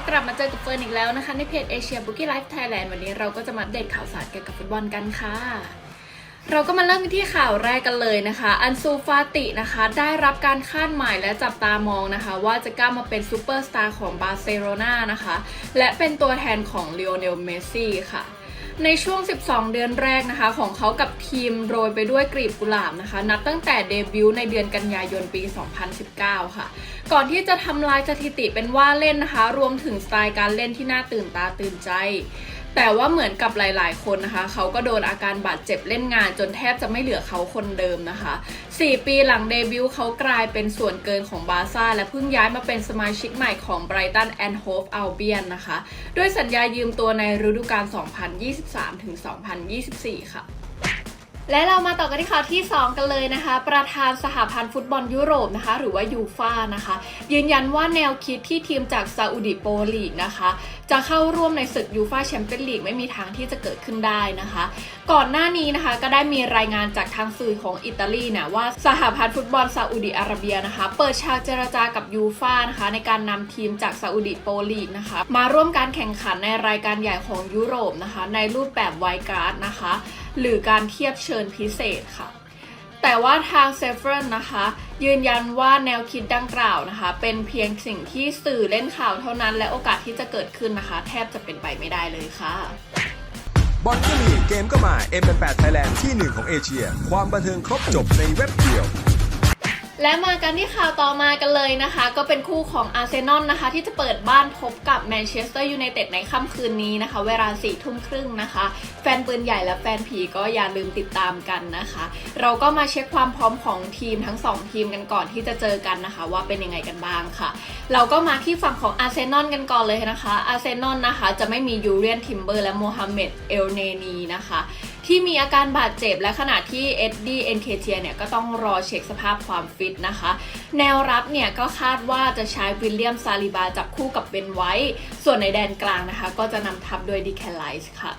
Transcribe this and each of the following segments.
ก็กลับมาเจอกับเฟิร์นอีกแล้วนะคะ ในเพจเอเชียบุ๊กี้ไลฟ์ไทยแลนด์วันนี้เราก็จะมาเดตข่าวสารเกี่ยวกับฟุตบอลกันค่ะ เราก็มาเริ่มที่ข่าวแรกกันเลยนะคะ อันซูฟาตินะคะ ได้รับการคาดหมายและจับตามองนะคะ ว่าจะกล้ามาเป็นซูเปอร์สตาร์ของบาร์เซโลนานะคะ และเป็นตัวแทนของเลโอเนลเมสซี่ค่ะ ในช่วง 12 เดือนแรกนะคะ ของเขากับทีมโรยไปด้วยกลีบกุหลาบนะคะ นับตั้งแต่เดบิวต์ในเดือนกันยายนปี 2019 ค่ะ ก่อนที่จะทำลายสถิติเป็นว่าเล่นนะคะ รวมถึงสไตล์การเล่นที่น่าตื่นตาตื่นใจ แต่ว่าเหมือนกับหลายๆ คนนะคะ เขาก็โดนอาการบาดเจ็บเล่นงานจนแทบจะไม่เหลือเขาคนเดิมนะคะ 4 ปีหลังเดบิวต์เขากลายเป็นส่วนเกินของบาร์ซ่า และเพิ่งย้ายมาเป็นสมาชิกใหม่ของไบรตันแอนด์โฮฟอัลเบียนนะคะ ด้วยสัญญายืมตัวในฤดูกาล 2023-2024 ค่ะ และเรามาต่อกันที่ข่าวที่ 2 กันเลยนะคะ ประธานสหพันธ์ฟุตบอลยุโรปนะคะ หรือว่ายูฟานะคะ ยืนยันว่าแนวคิดที่ทีมจากซาอุดิโปรลีกนะคะ จะเข้าร่วมในศึกยูฟาแชมเปี้ยนลีกไม่มีทางที่จะเกิดขึ้นได้นะคะ ก่อนหน้านี้นะคะก็ได้มีรายงานจากทางสื่อของอิตาลีนะว่าสหพันธ์ฟุตบอลซาอุดิอาระเบียนะคะ เปิดฉากเจรจากับยูฟานะคะ ในการนำทีมจากซาอุดิโปรลีกนะคะ มาร่วมการแข่งขันในรายการใหญ่ของยุโรปนะคะ ในรูปแบบไวการ์ดนะคะหรือการเทียบเชิญพิเศษค่ะ แต่ว่าทางเซฟเฟรนนะคะ ยืนยันว่าแนวคิดดังกล่าวนะคะ เป็นเพียงสิ่งที่สื่อเล่นข่าวเท่านั้น และโอกาสที่จะเกิดขึ้นนะคะ แทบจะเป็นไปไม่ได้เลยค่ะบอลก็มีเกมก็มา M8 Thailand ที่หนึ่งของเอเชีย ความบันเทิงครบจบในเว็บเดียว และมากันที่ข่าวต่อมากันเลยนะคะ ก็เป็นคู่ของอาร์เซนอลนะคะ ที่จะเปิดบ้านพบกับแมนเชสเตอร์ยูไนเต็ดในค่ำคืนนี้นะคะ เวลาสี่ทุ่มครึ่งนะคะ แฟนปืนใหญ่และแฟนผีก็อย่าลืมติดตามกันนะคะ เราก็มาเช็คความพร้อมของทีมทั้ง 2 ทีมกันก่อนที่จะเจอกันนะคะ ว่าเป็นยังไงกันบ้างค่ะ เราก็มาที่ฝั่งของอาร์เซนอลกันก่อนเลยนะคะอาร์เซนอลนะคะจะไม่มียูเรียนทิมเบอร์และโมฮัมเหม็ดเอลเนนีนะคะ ที่มีอาการบาดเจ็บและขณะที่เอ็ดดี้เอ็นเคเทียเนี่ยก็ต้องรอเช็คสภาพความฟิตนะคะ แนวรับเนี่ยก็คาดว่าจะใช้วิลเลียมซาลิบาจับคู่กับเบนไว้ ส่วนในแดนกลางนะคะ ก็จะนำทัพโดยดิแคลไลส์ค่ะ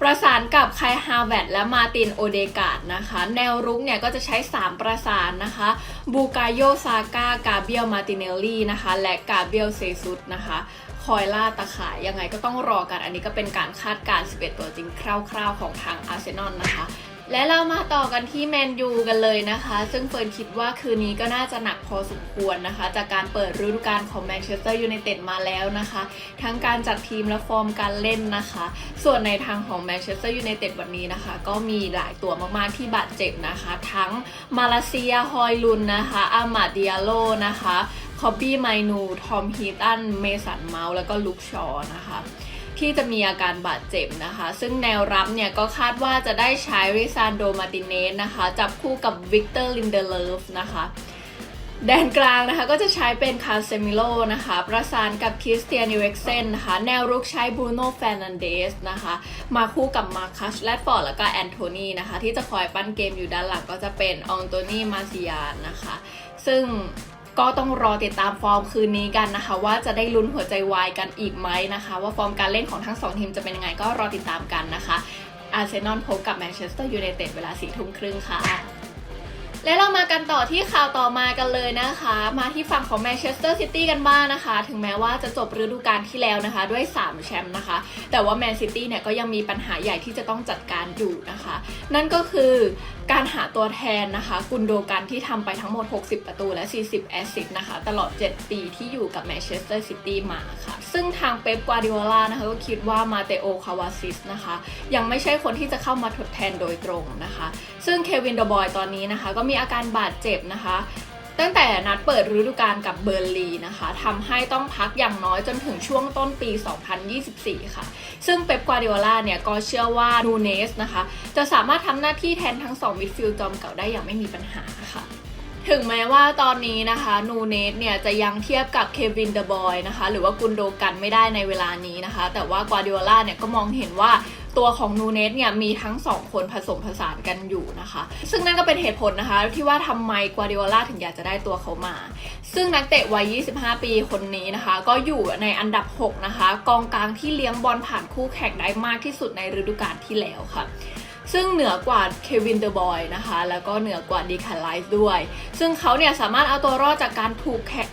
ประสานกับไคฮาแวตและมาตินโอเดกาดนะคะ แนวรุกเนี่ยก็จะใช้ 3 ประสานนะคะบูกาโยซาก้ากาเบียลมาติเนลลี่นะคะ และกาเบียลเซซุสนะคะ คอยล่าตะข่ายยังไงก็ต้องรอกัน อันนี้ก็เป็นการคาดการณ์11 ตัวจริงคร่าวๆของทางอาร์เซนอลนะคะ และเรามาต่อกันที่แมนยูกันเลยนะคะ ซึ่งเฟิร์นคิดว่าคืนนี้ก็น่าจะหนักพอสมควรนะคะ จากการเปิดฤดูกาลของแมนเชสเตอร์ยูไนเต็ดมาแล้วนะคะ ทั้งการจัดทีมและฟอร์มการเล่นนะคะ ส่วนในทางของแมนเชสเตอร์ยูไนเต็ดวันนี้นะคะ ก็มีหลายตัวมากๆที่บาดเจ็บนะคะ ทั้งมาเลเซียฮอยลุนนะคะอามาดิอาโลนะคะคอบบี้ไมนู ทอมฮีตัน เมสันเมาส์แล้วก็ลุกชอนะคะ ที่จะมีอาการบาดเจ็บนะคะ ซึ่งแนวรับเนี่ยก็คาดว่าจะได้ใช้ริซานโดมาติเนสนะคะ จับคู่กับวิกเตอร์ลินเดเลฟนะคะแดนกลางนะคะก็จะใช้เป็นคาเซมิโลนะคะ ประสานกับคริสเตียนอิเวกเซนนะคะ แนวรุกใช้บรูโน่แฟรนันเดสนะคะ มาคู่กับมาคัสแรดฟอร์ดแล้วก็แอนโทนีนะคะ ที่จะคอยปั้นเกมอยู่ด้านหลังก็จะเป็นอองโตนีมาซิยานนะคะ ซึ่ง ก็ต้องรอติดตามฟอร์มคืนนี้กันนะคะ ว่าจะได้ลุ้นหัวใจวายกันอีกไหมนะคะ ว่าฟอร์มการเล่นของทั้งสองทีมจะเป็นยังไงก็รอติดตามกันนะคะอาร์เซนอลพบกับแมนเชสเตอร์ยูไนเต็ดเวลาสี่ทุ่มครึ่งค่ะ และเรามากันต่อที่ข่าวต่อมากันเลยนะคะ มาที่ฝั่งของแมนเชสเตอร์ซิตี้กันบ้างนะคะ ถึงแม้ว่าจะจบฤดูกาลที่แล้วนะคะ ด้วย 3 แชมป์นะคะ แต่ว่าแมนซิตี้เนี่ยก็ยังมีปัญหาใหญ่ที่จะต้องจัดการอยู่นะคะ นั่นก็คือการหาตัวแทนนะคะ กุนโดกันที่ทำไปทั้งหมด 60 ประตูและ 40 แอสซิสต์นะคะ ตลอด 7 ปีที่อยู่กับแมนเชสเตอร์ซิตี้มาค่ะ ซึ่งทางเป๊ปกวาดิโอลานะคะก็คิดว่ามาเตโอคาวาซิสนะคะยังไม่ใช่คนที่จะเข้ามาทดแทนโดยตรงนะคะ ซึ่งเควินเดอบอยตอนนี้นะคะก็มีอาการบาดเจ็บนะคะ ตั้งแต่นัดเปิดฤดูกาลกับเบอร์ลีนะคะทำให้ต้องพักอย่างน้อยจนถึงช่วงต้นปี 2024 ค่ะ ซึ่งเป๊ปกวาร์ดิโอลาเนี่ยก็เชื่อว่านูเนสนะคะ จะสามารถทำหน้าที่แทนทั้ง2มิดฟิลด์จอมเก่าได้อย่างไม่มีปัญหาค่ะถึงแม้ว่าตอนนี้นะคะนูเนสเนี่ยจะยังเทียบกับเควินเดอะบอยนะคะหรือว่ากุนโดกันไม่ได้ในเวลานี้นะคะ แต่ว่ากวาร์ดิโอลาเนี่ยก็มองเห็นว่า ตัวของนูเนสเนี่ยมีทั้งสองคนผสมผสานกันอยู่นะคะ ซึ่งนั่นก็เป็นเหตุผลนะคะ ที่ว่าทำไมกวาดิโอลาถึงอยากจะได้ตัวเขามา ซึ่งนักเตะวัย 25 ปีคนนี้นะคะ ก็อยู่ในอันดับ 6 นะคะ กองกลางที่เลี้ยงบอลผ่านคู่แข่งได้มากที่สุดในฤดูกาลที่แล้วค่ะซึ่งเหนือกว่าเควินเดอะบอยนะคะ แล้วก็เหนือกว่าดีคาไลฟ์ด้วย ซึ่งเขาเนี่ยสามารถเอาตัวรอดจากการถูกแข่ง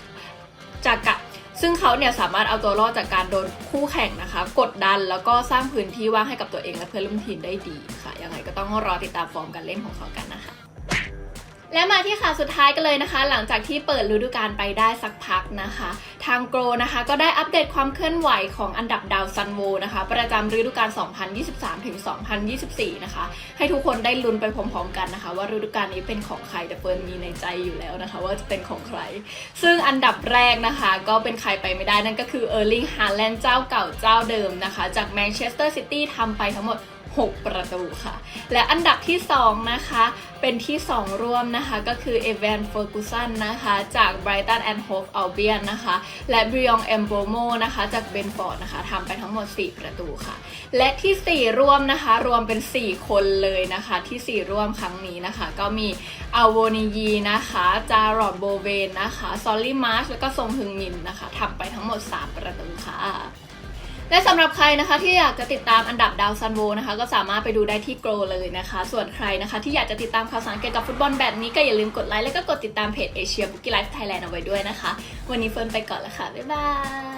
จากกะ ซึ่งเขาเนี่ยสามารถเอาตัวรอดจากการโดนคู่แข่งนะคะ กดดันแล้วก็สร้างพื้นที่ว่างให้กับตัวเองและเพื่อนร่วมทีมได้ดีค่ะยังไงก็ต้องรอติดตามฟอร์มการเล่นของเขากันนะคะ และมาที่ข่าวสุดท้ายกันเลยนะคะ หลังจากที่เปิดฤดูกาลไปได้สักพักนะคะ ทางโกรนะคะก็ได้อัปเดตความเคลื่อนไหวของอันดับดาวซันโวนะคะ ประจำฤดูกาล 2023ถึง2024 นะคะ ให้ทุกคนได้ลุ้นไปพร้อมๆกันนะคะ ว่าฤดูกาลนี้เป็นของใครแต่เฟิร์นมีในใจอยู่แล้วนะคะ ว่าจะเป็นของใคร ซึ่งอันดับแรกนะคะก็เป็นใครไปไม่ได้นั่นก็คือเออร์ลิงฮาแลนด์เจ้าเก่าเจ้าเดิมนะคะ จากแมนเชสเตอร์ซิตี้ทำไปทั้งหมด 6 ประตูค่ะ และอันดับที่ 2 นะคะ เป็นที่ 2 ร่วมนะคะ ก็คือเอ a วนเฟอร์กูสันนะคะ จาก Brighton and Hove Albion นะคะ และบริองเอมโบโมนะคะ จากเบนฟอร์ดนะคะทำไปทั้งหมด 4 ประตูค่ะ และที่ 4 ร่วมนะคะ รวมเป็น 4 คนเลยนะคะ ที่ 4 ร่วมครั้งนี้นะคะ ก็มีอาวนิยีนะคะ จารอดโบเวนนะคะ ซอลลี่มาร์ชแล้วก็ซงฮึงมินนะคะทำไปทั้งหมด 3 ประตูค่ะ และสำหรับใครนะคะที่อยากจะติดตามอันดับดาวซันโวนะคะ ก็สามารถไปดูได้ที่โกลเลยนะคะ ส่วนใครนะคะที่อยากจะติดตามข่าวสารเกี่ยวกับฟุตบอลแบบนี้ก็อย่าลืมกดไลค์และก็กดติดตามเพจเอเชียบุกี้ไลฟ์ไทยแลนด์เอาไว้ด้วยนะคะ วันนี้เฟิร์นไปก่อนแล้วค่ะ บ๊ายบาย